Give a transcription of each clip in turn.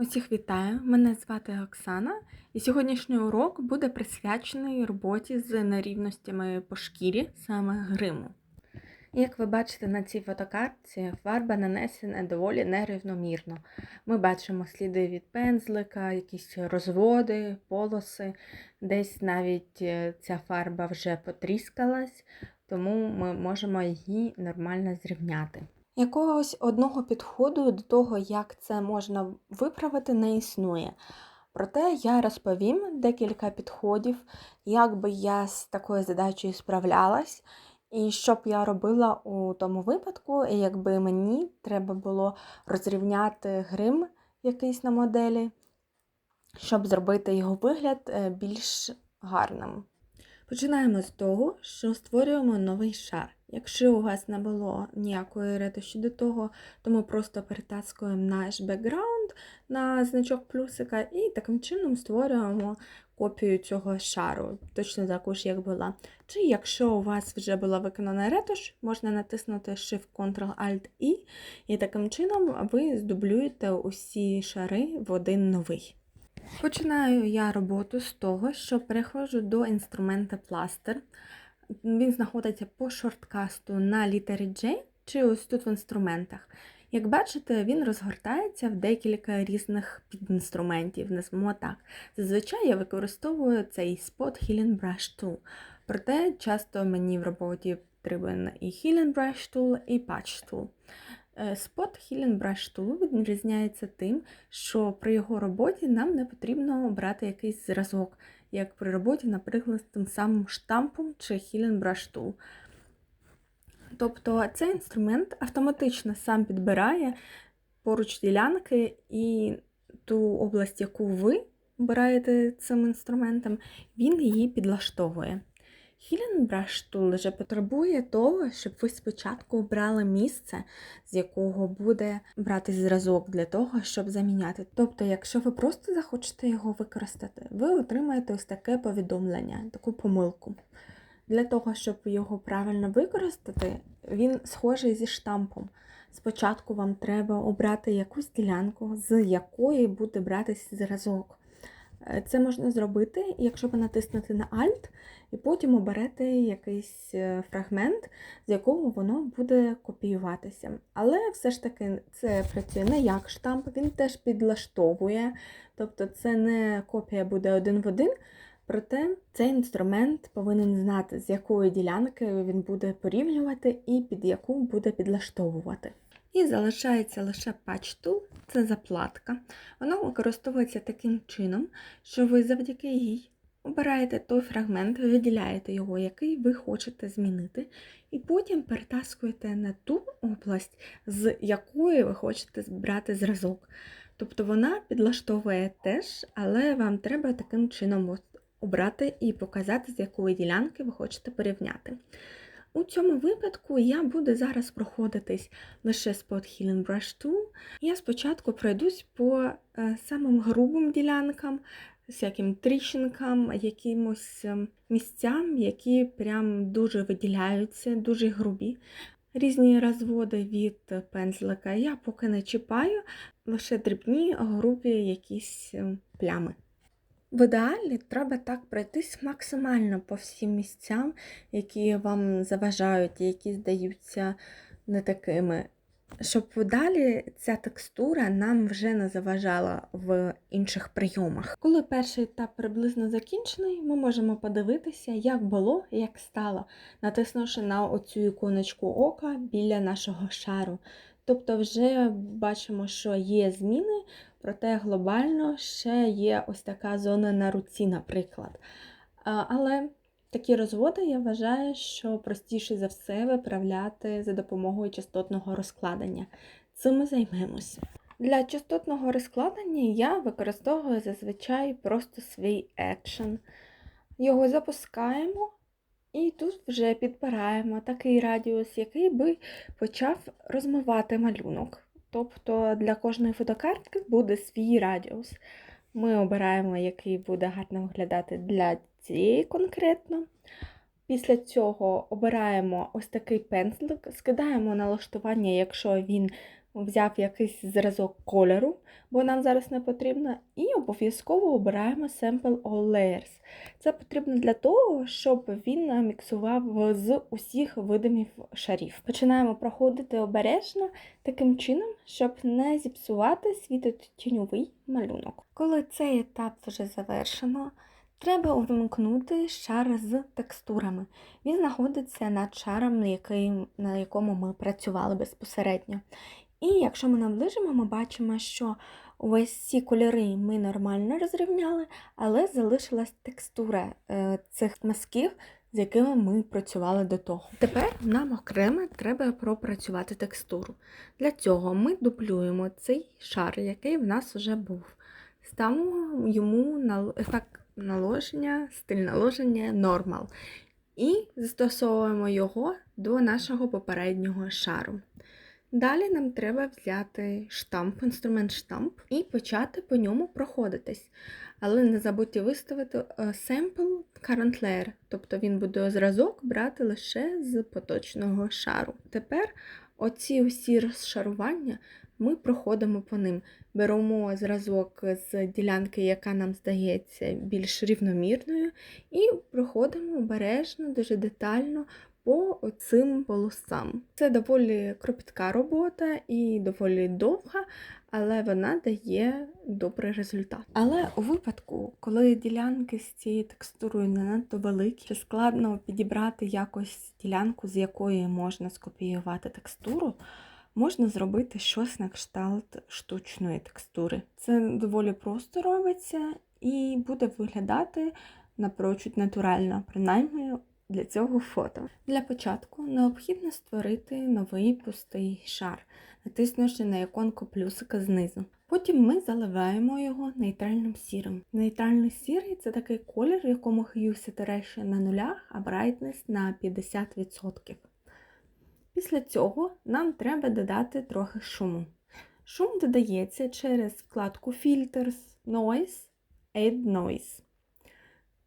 Усіх вітаю! Мене звати Оксана, і сьогоднішній урок буде присвячений роботі з нерівностями по шкірі, саме гриму. Як ви бачите на цій фотокартці, фарба нанесена доволі нерівномірно. Ми бачимо сліди від пензлика, якісь розводи, полоси, десь навіть е, ця фарба вже потріскалась, тому ми можемо її нормально зрівняти. Якогось одного підходу до того, як це можна виправити, не існує. Проте я розповім декілька підходів, як би я з такою задачею справлялась, і що б я робила у тому випадку, якби мені треба було розрівняти грим якийсь на моделі, щоб зробити його вигляд е, більш гарним. Починаємо з того, що створюємо новий шар. Якщо у вас не було ніякої ретуші до того, то ми просто перетаскуємо наш бекграунд на значок плюсика і таким чином створюємо копію цього шару, точно таку ж, як була. Чи якщо у вас вже була виконана ретуш, можна натиснути Shift-Ctrl-Alt-I, і таким чином ви здублюєте усі шари в один новий. Починаю я роботу з того, що переходжу до інструмента пластир. Він знаходиться по шорткасту на літері J, чи ось тут в інструментах. Як бачите, він розгортається в декілька різних підінструментів, назвемо так. Зазвичай я використовую цей Spot Healing Brush Tool. Проте часто мені в роботі потрібен і Healing Brush Tool, і Patch Tool. Spot Healing Brush Tool відрізняється тим, що при його роботі нам не потрібно обрати якийсь зразок, як при роботі, наприклад, з тим самим штампом чи Brush Tool. Тобто цей інструмент автоматично сам підбирає поруч ділянки і ту область, яку ви обираєте цим інструментом, він її підлаштовує. Brush вже потребує того, щоб ви спочатку обрали місце, з якого буде брати зразок для того, щоб заміняти. Тобто, якщо ви просто захочете його використати, ви отримаєте ось таке повідомлення, таку помилку. Для того, щоб його правильно використати, він схожий зі штампом. Спочатку вам треба обрати якусь ділянку, з якої буде братись зразок. Це можна зробити, якщо ви натиснете на Alt, і потім оберете якийсь е, фрагмент, з якого воно буде копіюватися. Але все ж таки це працює не як штамп, він теж підлаштовує, тобто це не копія буде один в один. Проте цей інструмент повинен знати, з якої ділянки він буде порівнювати і під яку буде підлаштовувати. І залишається лише Patch Tool, це заплатка. Вона використовується таким чином, що ви завдяки їй обираєте той фрагмент, виділяєте його, який ви хочете змінити, і потім перетаскуєте на ту область, з якої ви хочете збирати зразок. Тобто вона підлаштовує теж, але вам треба таким чином обрати і показати, з якої ділянки ви хочете порівняти. У цьому випадку я буду зараз проходитись лише Spot Healing Brush Tool. Я спочатку пройдусь по е, самим грубим ділянкам, всяким тріщинкам, якимось е, місцям, які прям дуже виділяються, дуже грубі. Різні розводи від пензлика я поки не чіпаю, лише дрібні грубі якісь е, плями. В ідеалі треба так пройтись максимально по всім місцям, які вам заважають, які здаються не такими, щоб далі ця текстура нам вже не заважала в інших прийомах. Коли перший етап приблизно закінчений, ми можемо подивитися, як було, як стало, натиснувши на оцю іконочку ока біля нашого шару. Тобто, вже бачимо, що є зміни. Проте глобально ще є ось така зона на руці, наприклад. Але такі розводи я вважаю, що простіше за все виправляти за допомогою частотного розкладення. Цим ми займемося. Для частотного розкладення я використовую зазвичай просто свій екшен. Його запускаємо і тут вже підбираємо такий радіус, який би почав розмивати малюнок. Тобто для кожної фотокартки буде свій радіус. Ми обираємо, який буде гарно виглядати для цієї конкретно. Після цього обираємо ось такий пензлик, скидаємо налаштування, якщо він взяв якийсь зразок кольору, бо нам зараз не потрібно, і обов'язково обираємо Sample All Layers. Це потрібно для того, щоб він міксував з усіх видимів шарів. Починаємо проходити обережно таким чином, щоб не зіпсувати світотіньовий малюнок. Коли цей етап вже завершено, Треба увімкнути шар з текстурами. Він знаходиться над шаром, на якому ми працювали безпосередньо. І якщо ми наближимо, ми бачимо, що ось ці кольори ми нормально розрівняли, але залишилась текстура е, цих мазків, з якими ми працювали до того. Тепер нам окремо треба пропрацювати текстуру. Для цього ми дуплюємо цей шар, який в нас вже був. Ставимо йому ефект наложення, стиль наложення нормал. І застосовуємо його до нашого попереднього шару. Далі нам треба взяти штамп, інструмент штамп, і почати по ньому проходитись. Але не забудьте виставити е, sample current layer, тобто він буде зразок брати лише з поточного шару. Тепер оці усі розшарування ми проходимо по ним. Беремо зразок з ділянки, яка нам здається більш рівномірною, і проходимо обережно, дуже детально по цим полосам. Це доволі кропітка робота і доволі довга, але вона дає добрий результат. Але у випадку, коли ділянки з цією текстурою не надто великі, складно підібрати якось ділянку, з якої можна скопіювати текстуру можна зробити щось на кшталт штучної текстури. Це доволі просто робиться і буде виглядати напрочуд натурально, принаймні для цього фото. Для початку необхідно створити новий пустий шар, натиснувши на іконку плюсика знизу. Потім ми заливаємо його нейтральним сірим. Нейтральний сірий це такий колір, в якому hue saturation на нулях, а brightness на 50%. Після цього нам треба додати трохи шуму. Шум додається через вкладку Filters, Noise, Add Noise.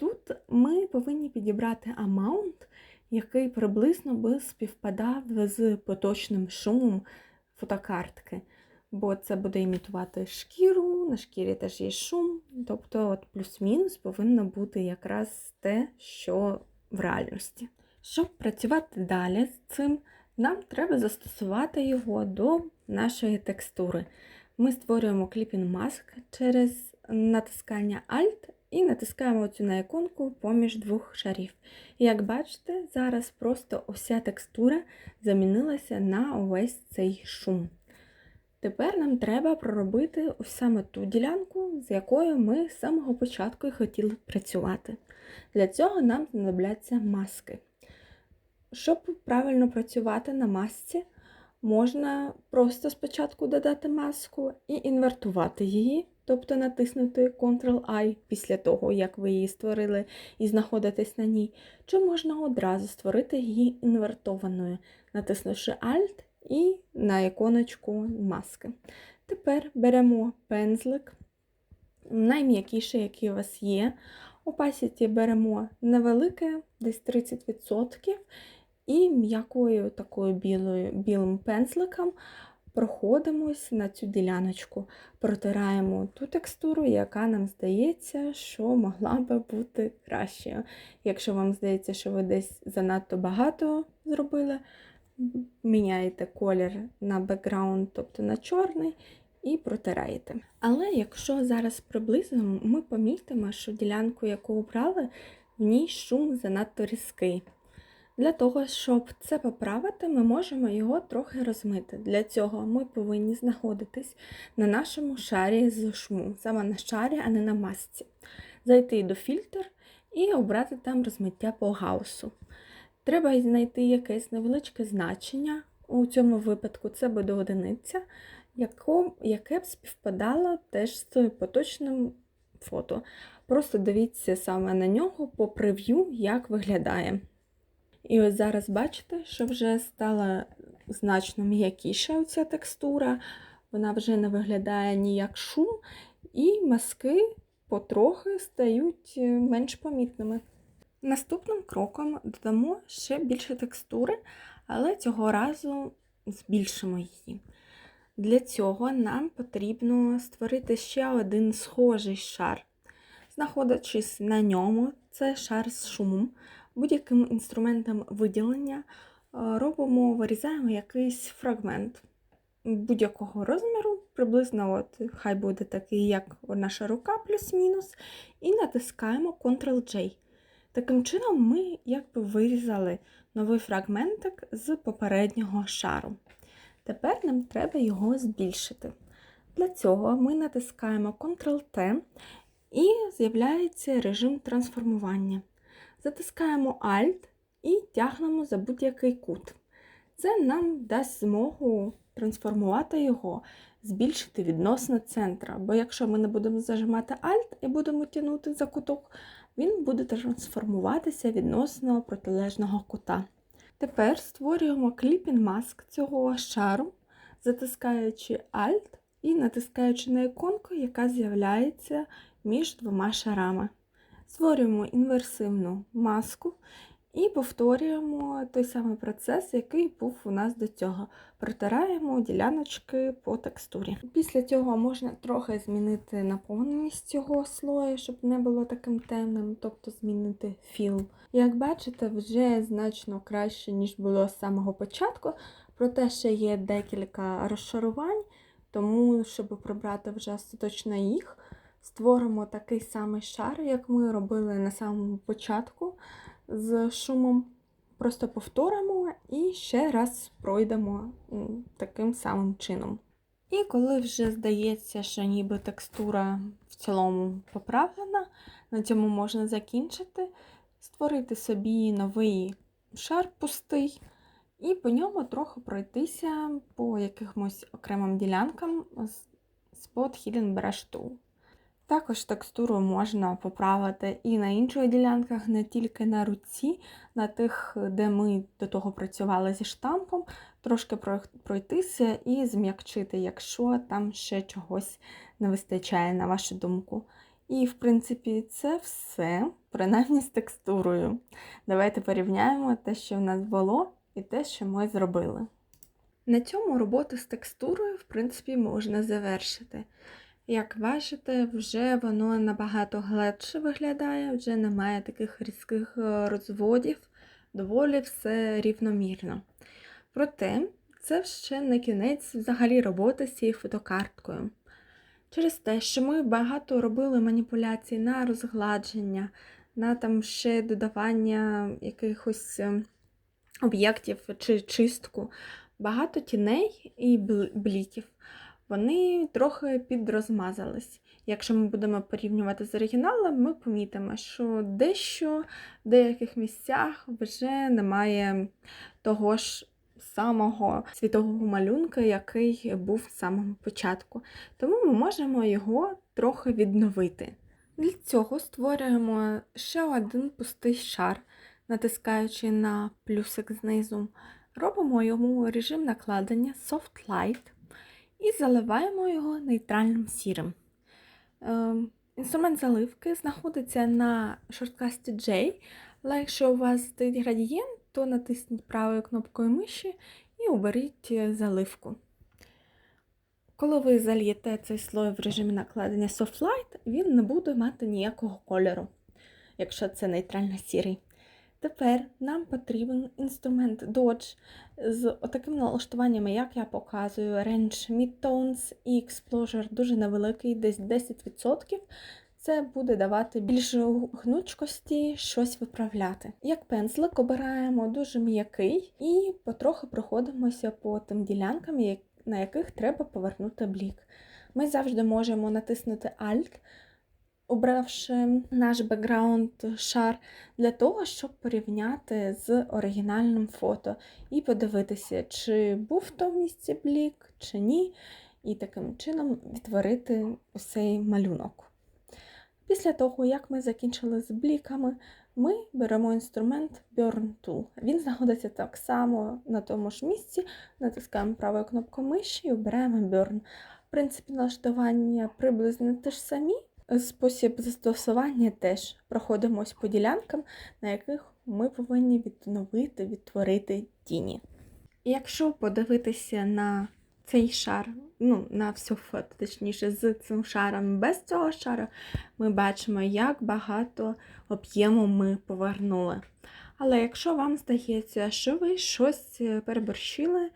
Тут ми повинні підібрати amount, який приблизно би співпадав з поточним шумом фотокартки. Бо це буде імітувати шкіру, на шкірі теж є шум, тобто от плюс-мінус повинно бути якраз те, що в реальності. Щоб працювати далі з цим, нам треба застосувати його до нашої текстури. Ми створюємо кліпінг маск через натискання Alt і натискаємо цю на іконку поміж двох шарів. І як бачите, зараз просто уся текстура замінилася на увесь цей шум. Тепер нам треба проробити саме ту ділянку, з якою ми з самого початку і хотіли працювати. Для цього нам знадобляться маски. Щоб правильно працювати на масці, можна просто спочатку додати маску і інвертувати її, тобто натиснути Ctrl-I після того, як ви її створили і знаходитесь на ній, чи можна одразу створити її інвертованою, натиснувши Alt і на іконочку маски. Тепер беремо пензлик, найм'якіший, який у вас є. Opacity беремо невелике, десь 30%. І м'якою такою білою, білим пензликом проходимось на цю діляночку, протираємо ту текстуру, яка нам здається, що могла би бути кращою. Якщо вам здається, що ви десь занадто багато зробили, міняєте колір на бекграунд, тобто на чорний, і протираєте. Але якщо зараз приблизимо, ми помітимо, що ділянку, яку обрали, в ній шум занадто різкий. Для того, щоб це поправити, ми можемо його трохи розмити. Для цього ми повинні знаходитись на нашому шарі з шуму, саме на шарі, а не на масці. Зайти до фільтр і обрати там розмиття по гаусу. Треба знайти якесь невеличке значення. У цьому випадку це буде одиниця, яке б співпадало теж з поточним фото. Просто дивіться саме на нього по прев'ю, як виглядає. І ось зараз бачите, що вже стала значно м'якіша ця текстура, вона вже не виглядає ніяк шум, і маски потрохи стають е, менш помітними. Наступним кроком додамо ще більше текстури, але цього разу збільшимо її. Для цього нам потрібно створити ще один схожий шар. Знаходячись на ньому, це шар з шумом, будь-яким інструментом виділення е, робимо, вирізаємо якийсь фрагмент будь-якого розміру, приблизно от, хай буде такий, як наша рука, плюс-мінус, і натискаємо Ctrl-J. Таким чином, ми якби вирізали новий фрагментик з попереднього шару. Тепер нам треба його збільшити. Для цього ми натискаємо Ctrl-T і з'являється режим трансформування. Затискаємо Alt і тягнемо за будь-який кут. Це нам дасть змогу трансформувати його, збільшити відносно центра. Бо якщо ми не будемо зажимати Alt і будемо тягнути за куток, він буде трансформуватися відносно протилежного кута. Тепер створюємо кліпін маск цього шару, затискаючи Alt і натискаючи на іконку, яка з'являється між двома шарами. Створюємо інверсивну маску і повторюємо той самий процес, який був у нас до цього. Протираємо діляночки по текстурі. Після цього можна трохи змінити наповненість цього слою, щоб не було таким темним, тобто змінити філ. Як бачите, вже значно краще, ніж було з самого початку, проте ще є декілька розшарувань, тому, щоб прибрати вже остаточно їх, створимо такий самий шар, як ми робили на самому початку з шумом. Просто повторимо і ще раз пройдемо таким самим чином. І коли вже здається, що ніби текстура в цілому поправлена, на цьому можна закінчити, створити собі новий шар пустий, і по ньому трохи пройтися по якимось окремим ділянкам з под Hidden Brush Tool. Також текстуру можна поправити і на інших ділянках, не тільки на руці, на тих, де ми до того працювали зі штампом, трошки пройтися і зм'якчити, якщо там ще чогось не вистачає, на вашу думку. І, в принципі, це все, принаймні з текстурою. Давайте порівняємо те, що в нас було, і те, що ми зробили. На цьому роботу з текстурою, в принципі, можна завершити. Як бачите, вже воно набагато глибше виглядає, вже немає таких різких е, розводів, доволі все рівномірно. Проте, це ще не кінець взагалі роботи з цією фотокарткою. Через те, що ми багато робили маніпуляцій на розгладження, на там ще додавання якихось е, об'єктів чи чистку, багато тіней і бліків вони трохи підрозмазались. Якщо ми будемо порівнювати з оригіналом, ми помітимо, що дещо в деяких місцях вже немає того ж самого світового малюнка, який був з самого початку. Тому ми можемо його трохи відновити. Для цього створюємо ще один пустий шар, натискаючи на плюсик знизу. Робимо йому режим накладення Soft Light і заливаємо його нейтральним сірим. Е, інструмент заливки знаходиться на шорткасті J, але якщо у вас стоїть градієнт, то натисніть правою кнопкою миші і оберіть заливку. Коли ви зальєте цей слой в режимі накладення Soft Light, він не буде мати ніякого кольору, якщо це нейтрально сірий. Тепер нам потрібен інструмент Dodge з такими налаштуваннями, як я показую, Range Midtones і Exposure дуже невеликий, десь 10%. Це буде давати більше гнучкості щось виправляти. Як пензлик обираємо дуже м'який і потроху проходимося по тим ділянкам, на яких треба повернути блік. Ми завжди можемо натиснути Alt обравши наш бекграунд шар для того, щоб порівняти з оригінальним фото і подивитися, чи був в тому місці блік, чи ні, і таким чином відтворити цей малюнок. Після того, як ми закінчили з бліками, ми беремо інструмент Burn Tool. Він знаходиться так само на тому ж місці, натискаємо правою кнопкою миші і обираємо Burn. В принципі, налаштування приблизно те ж самі, Спосіб застосування теж проходимось по ділянкам, на яких ми повинні відновити, відтворити тіні. Якщо подивитися на цей шар, ну, на всю фото, точніше, з цим шаром, без цього шару, ми бачимо, як багато об'єму ми повернули. Але якщо вам здається, що ви щось е, переборщили,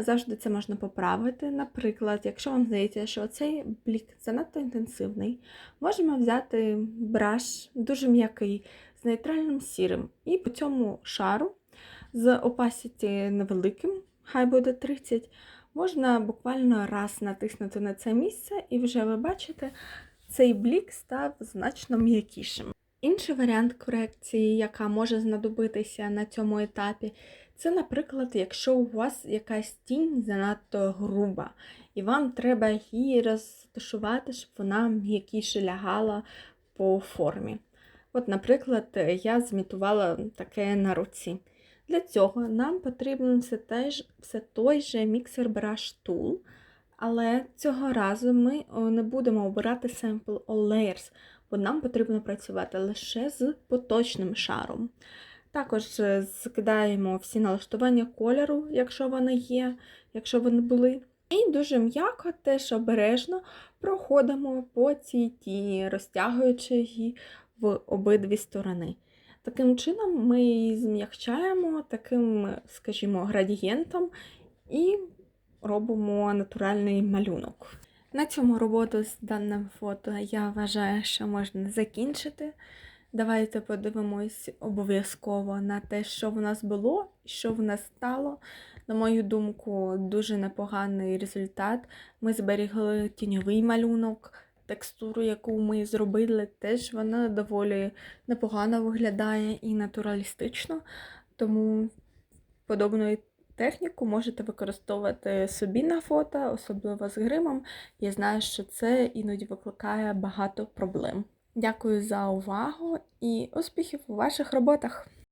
завжди це можна поправити. Наприклад, якщо вам здається, що цей блік занадто інтенсивний, можемо взяти браш дуже м'який з нейтральним сірим, і по цьому шару з opacity невеликим, хай буде 30, можна буквально раз натиснути на це місце, і вже ви бачите, цей блік став значно м'якішим. Інший варіант корекції, яка може знадобитися на цьому етапі, це, наприклад, якщо у вас якась тінь занадто груба, і вам треба її розташувати, щоб вона м'якіше лягала по формі. От, наприклад, я змітувала таке на руці. Для цього нам потрібен все, теж, все той же міксер Brush Tool, але цього разу ми не будемо обирати Sample All Layers, бо нам потрібно працювати лише з поточним шаром. Також е, скидаємо всі налаштування кольору, якщо вони є, якщо вони були. І дуже м'яко, теж обережно проходимо по цій тіні, розтягуючи її в обидві сторони. Таким чином ми її зм'якчаємо таким, скажімо, градієнтом і робимо натуральний малюнок. На цьому роботу з даним фото я вважаю, що можна закінчити. Давайте подивимось обов'язково на те, що в нас було що в нас стало. На мою думку, дуже непоганий результат. Ми зберігли тіньовий малюнок, текстуру, яку ми зробили, теж вона доволі непогано виглядає і натуралістично. Тому подобну техніку можете використовувати собі на фото, особливо з гримом. Я знаю, що це іноді викликає багато проблем. Дякую за увагу і успіхів у ваших роботах!